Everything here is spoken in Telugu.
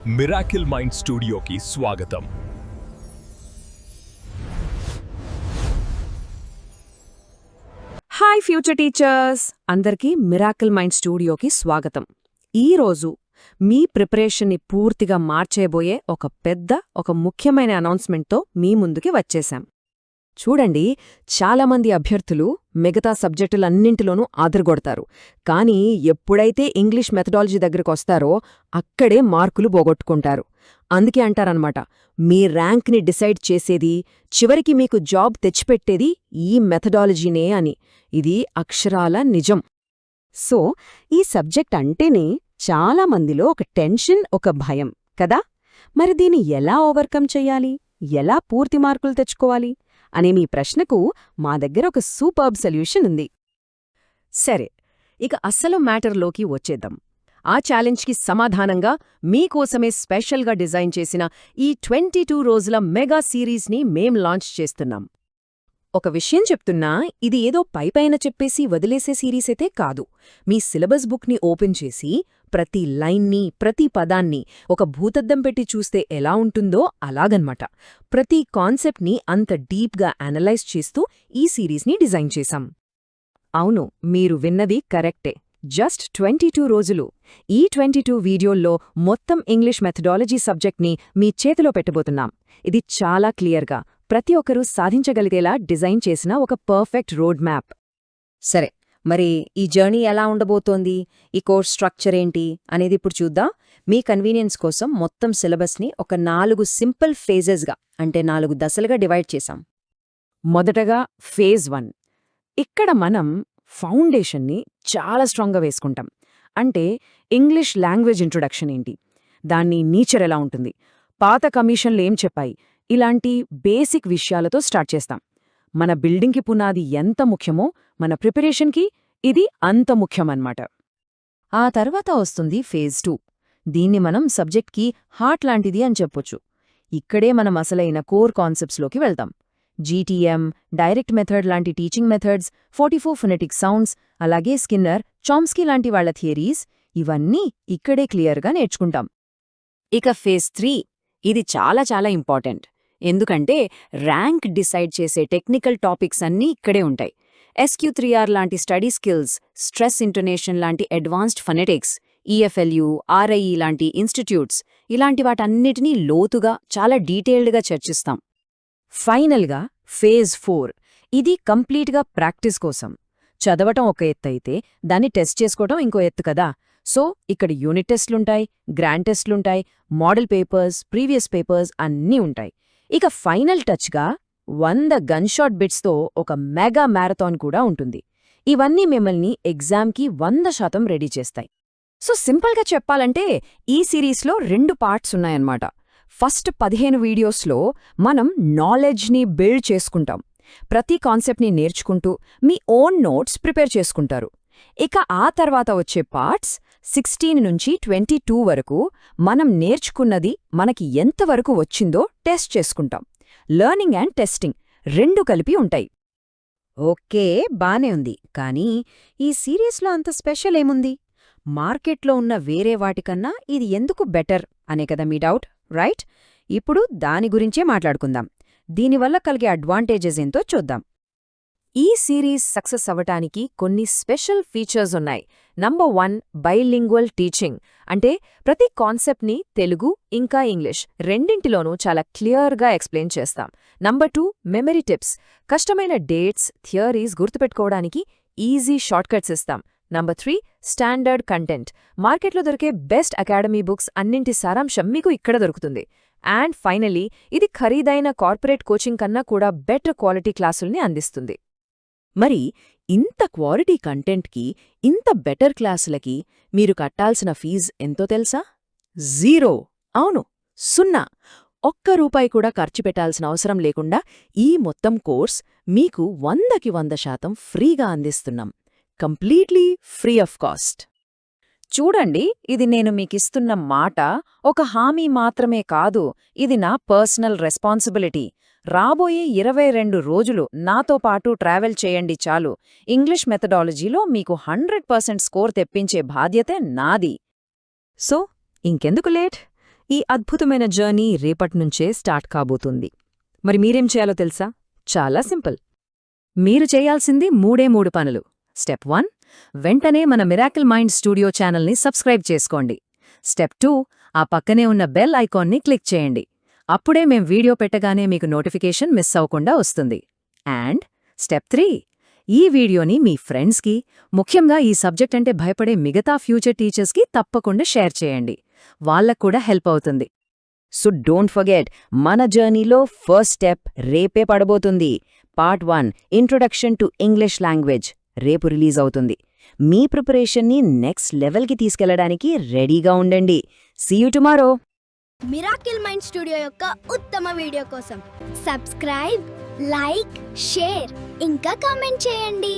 మిరాకిల్ మైండ్ స్టూడియోకి స్వాగతం. Hi future teachers! అందరికీ మిరాకిల్ మైండ్ స్టూడియోకి స్వాగతం. ఈరోజు మీ ప్రిపరేషన్ని పూర్తిగా మార్చేయబోయే ఒక పెద్ద ఒక ముఖ్యమైన అనౌన్స్మెంట్తో మీ ముందుకి వచ్చేశాం. చూడండి చాలామంది అభ్యర్థులు మిగతా సబ్జెక్టులన్నింటిలోనూ ఆదరగొడతారు. కానీ ఎప్పుడైతే ఇంగ్లీష్ మెథడాలజీ దగ్గరకొస్తారో అక్కడే మార్కులు పోగొట్టుకుంటారు. అందుకే అంటారనమాట మీ ర్యాంక్ని డిసైడ్ చేసేది చివరికి మీకు జాబ్ తెచ్చిపెట్టేది ఈ మెథడాలజీనే అని. ఇది అక్షరాల నిజం. సో ఈ సబ్జెక్ట్ అంటేనే చాలా మందిలో ఒక టెన్షన్ ఒక భయం కదా? మరి దీన్ని ఎలా ఓవర్కమ్ చెయ్యాలి ఎలా పూర్తి మార్కులు తెచ్చుకోవాలి? అనే మీ ప్రశ్నకు మా దగ్గర ఒక సూపర్బ్ సొల్యూషన్ ఉంది. సరే ఇక అస్సలు మ్యాటర్లోకి వచ్చేద్దాం. ఆ ఛాలెంజ్కి సమాధానంగా మీకోసమే స్పెషల్గా డిజైన్ చేసిన ఈ ట్వంటీ టూ రోజుల మెగా సిరీస్ని మేం లాంచ్ చేస్తున్నాం. ఒక విషయం చెప్తున్నా ఇది ఏదో పైపైన చెప్పేసి వదిలేసే సిరీస్ అయితే కాదు. మీ సిలబస్ బుక్ని ఓపెన్ చేసి ప్రతి లైన్ని ప్రతి పదాన్ని ఒక భూతద్దం పెట్టి చూస్తే ఎలా ఉంటుందో అలాగన్మాట. ప్రతి కాన్సెప్ట్ని అంత డీప్గా అనలైజ్ చేస్తూ ఈ సిరీస్ని డిజైన్ చేశాం. అవును మీరు విన్నది కరెక్టే. జస్ట్ ట్వంటీ టూ రోజులు. ఈ ట్వంటీ టూ వీడియోల్లో మొత్తం ఇంగ్లీష్ మెథడాలజీ సబ్జెక్ట్ని మీ చేతిలో పెట్టబోతున్నాం. ఇది చాలా క్లియర్గా ప్రతి ఒక్కరూ సాధించగలిగేలా డిజైన్ చేసిన ఒక పర్ఫెక్ట్ రోడ్ మ్యాప్. సరే మరి ఈ జర్నీ ఎలా ఉండబోతోంది? ఈ కోర్స్ స్ట్రక్చర్ ఏంటి? అనేది ఇప్పుడు చూద్దాం. మీ కన్వీనియన్స్ కోసం మొత్తం సిలబస్ని ఒక నాలుగు సింపుల్ ఫేజెస్గా అంటే నాలుగు దశలుగా డివైడ్ చేశాం. మొదటగా ఫేజ్ వన్. ఇక్కడ మనం ఫౌండేషన్ని చాలా స్ట్రాంగ్గా వేసుకుంటాం. అంటే ఇంగ్లీష్ లాంగ్వేజ్ ఇంట్రొడక్షన్ ఏంటి? దాన్ని నీచర్ ఎలా ఉంటుంది? పాత కమిషన్లు ఏం చెప్పాయి? ఇలాంటి బేసిక్ విషయాలతో స్టార్ట్ చేస్తాం. మన బిల్డింగ్కి పునాది ఎంత ముఖ్యమో మన ప్రిపరేషన్కి ఇది అంత ముఖ్యమన్నమాట. ఆ తర్వాత వస్తుంది ఫేజ్ టూ. దీన్ని మనం సబ్జెక్ట్కి హార్ట్ లాంటిది అని చెప్పొచ్చు. ఇక్కడే మనం అసలైన కోర్ కాన్సెప్ట్స్లోకి వెళ్తాం. జీటీఎం డైరెక్ట్ మెథడ్ లాంటి teaching methods forty four phonetic sounds అలాగే స్కిన్నర్ చాంస్కీ లాంటి వాళ్ళ థియరీస్ ఇవన్నీ ఇక్కడే క్లియర్గా నేర్చుకుంటాం. ఇక ఫేజ్ త్రీ. ఇది చాలా చాలా ఇంపార్టెంట్. ఎందుకంటే ర్యాంక్ డిసైడ్ చేసే టెక్నికల్ టాపిక్స్ అన్నీ ఇక్కడే ఉంటాయి. ఎస్క్యూ త్రీ ఆర్ లాంటి స్టడీ స్కిల్స్ స్ట్రెస్ ఇంటర్నేషన్ లాంటి అడ్వాన్స్డ్ ఫనెటిక్స్ ఈఎఫ్ఎల్యూ ఆర్ఐఈ లాంటి ఇన్స్టిట్యూట్స్ ఇలాంటి వాటన్నిటినీ లోతుగా చాలా డీటెయిల్డ్గా చర్చిస్తాం. ఫైనల్గా ఫేజ్ ఫోర్. ఇది కంప్లీట్గా ప్రాక్టీస్ కోసం. చదవటం ఒక ఎత్తైతే దాన్ని టెస్ట్ చేసుకోవటం ఇంకో ఎత్తు కదా. సో ఇక్కడ యూనిట్ టెస్ట్లుంటాయి గ్రాండ్ టెస్ట్లుంటాయి మోడల్ పేపర్స్ ప్రీవియస్ పేపర్స్ అన్నీ ఉంటాయి. ఇక ఫైనల్ టచ్గా వంద గన్షాట్ బిట్స్తో ఒక మెగా మ్యారథాన్ కూడా ఉంటుంది. ఇవన్నీ మిమ్మల్ని ఎగ్జామ్కి వంద శాతం రెడీ చేస్తాయి. సో సింపుల్గా చెప్పాలంటే ఈ సిరీస్లో రెండు పార్ట్స్ ఉన్నాయన్నమాట. ఫస్ట్ పదిహేను వీడియోస్లో మనం నాలెడ్జ్ని బిల్డ్ చేసుకుంటాం. ప్రతి కాన్సెప్ట్ని నేర్చుకుంటూ మీ ఓన్ నోట్స్ ప్రిపేర్ చేసుకుంటారు. ఇక ఆ తర్వాత వచ్చే పార్ట్స్ సిక్స్టీన్ నుంచి ట్వంటీ టూ వరకు మనం నేర్చుకున్నది మనకి ఎంతవరకు వచ్చిందో టెస్ట్ చేసుకుంటాం. లెర్నింగ్ అండ్ టెస్టింగ్ రెండు కలిపి ఉంటాయి. ఓకే బానే ఉంది. కానీ ఈ సిరీస్లో అంత స్పెషల్ ఏముంది? మార్కెట్లో ఉన్న వేరే వాటికన్నా ఇది ఎందుకు బెటర్ అనే కదా మీ డౌట్ రైట్? ఇప్పుడు దాని గురించే మాట్లాడుకుందాం. దీనివల్ల కలిగే అడ్వాంటేజెస్ ఏంతో చూద్దాం. ఈ సిరీస్ సక్సెస్ అవ్వటానికి కొన్ని స్పెషల్ ఫీచర్స్ ఉన్నాయి. Number one bilingual teaching. అంటే ప్రతి కాన్సెప్ట్ని తెలుగు ఇంకా ఇంగ్లీష్ రెండింటిలోనూ చాలా క్లియర్గా ఎక్స్ప్లెయిన్ చేస్తాం. Number two memory tips. కష్టమైన డేట్స్ థియరీస్ గుర్తుపెట్టుకోవడానికి ఈజీ షార్ట్కట్స్ ఇస్తాం. Number three standard content. మార్కెట్లో దొరికే బెస్ట్ అకాడమీ బుక్స్ అన్నింటి సారాంశం మీకు ఇక్కడ దొరుకుతుంది. అండ్ ఫైనలీ ఇది ఖరీదైన కార్పొరేట్ కోచింగ్ కన్నా కూడా బెటర్ క్వాలిటీ క్లాసుల్ని అందిస్తుంది. మరి ఇంత క్వాలిటీ కంటెంట్కి ఇంత బెటర్ క్లాసులకి మీరు కట్టాల్సిన ఫీజ్ ఎంతో తెలుసా? జీరో. అవును సున్నా. ఒక్క రూపాయి కూడా ఖర్చు పెట్టాల్సిన అవసరం లేకుండా ఈ మొత్తం కోర్స్ మీకు వందకి వంద శాతం ఫ్రీగా అందిస్తున్నాం. Completely free of cost. చూడండి ఇది నేను మీకిస్తున్న మాట ఒక హామీ మాత్రమే కాదు ఇది నా పర్సనల్ రెస్పాన్సిబిలిటీ. రాబోయే ఇరవై రెండు రోజులు నాతో పాటు ట్రావెల్ చేయండి చాలు. ఇంగ్లీష్ మెథడాలజీలో మీకు హండ్రెడ్ పర్సెంట్ స్కోర్ తెప్పించే బాధ్యతే నాది. సో ఇంకెందుకు లేట్? ఈ అద్భుతమైన జర్నీ రేపట్నుంచే స్టార్ట్ కాబోతుంది. మరి మీరేం చేయాలో తెలుసా? చాలా సింపుల్. మీరు చేయాల్సింది మూడే మూడు పనులు. స్టెప్ వన్ వెంటనే మన మిరాకిల్ మైండ్ స్టూడియో ఛానల్ని సబ్స్క్రైబ్ చేసుకోండి. స్టెప్ టూ ఆ పక్కనే ఉన్న బెల్ ఐకాన్ని క్లిక్ చేయండి. అప్పుడే మేం వీడియో పెట్టగానే మీకు నోటిఫికేషన్ మిస్ అవ్వకుండా వస్తుంది. అండ్ స్టెప్ త్రీ ఈ వీడియోని మీ ఫ్రెండ్స్కి ముఖ్యంగా ఈ సబ్జెక్ట్ అంటే భయపడే మిగతా ఫ్యూచర్ టీచర్స్కి తప్పకుండా షేర్ చేయండి. వాళ్ళకు కూడా హెల్ప్ అవుతుంది. సో డోంట్ ఫర్గెట్ మన జర్నీలో ఫస్ట్ స్టెప్ రేపే పడబోతుంది. Part one introduction to English language రేపు రిలీజ్ అవుతుంది. మీ ప్రిపరేషన్ని నెక్స్ట్ లెవెల్కి తీసుకెళ్ళడానికి రెడీగా ఉండండి. See you tomorrow miracle mind studio యొక్క ఉత్తమ వీడియో కోసం. సబ్స్క్రైబ్ లైక్ షేర్ ఇంకా కామెంట్ చేయండి.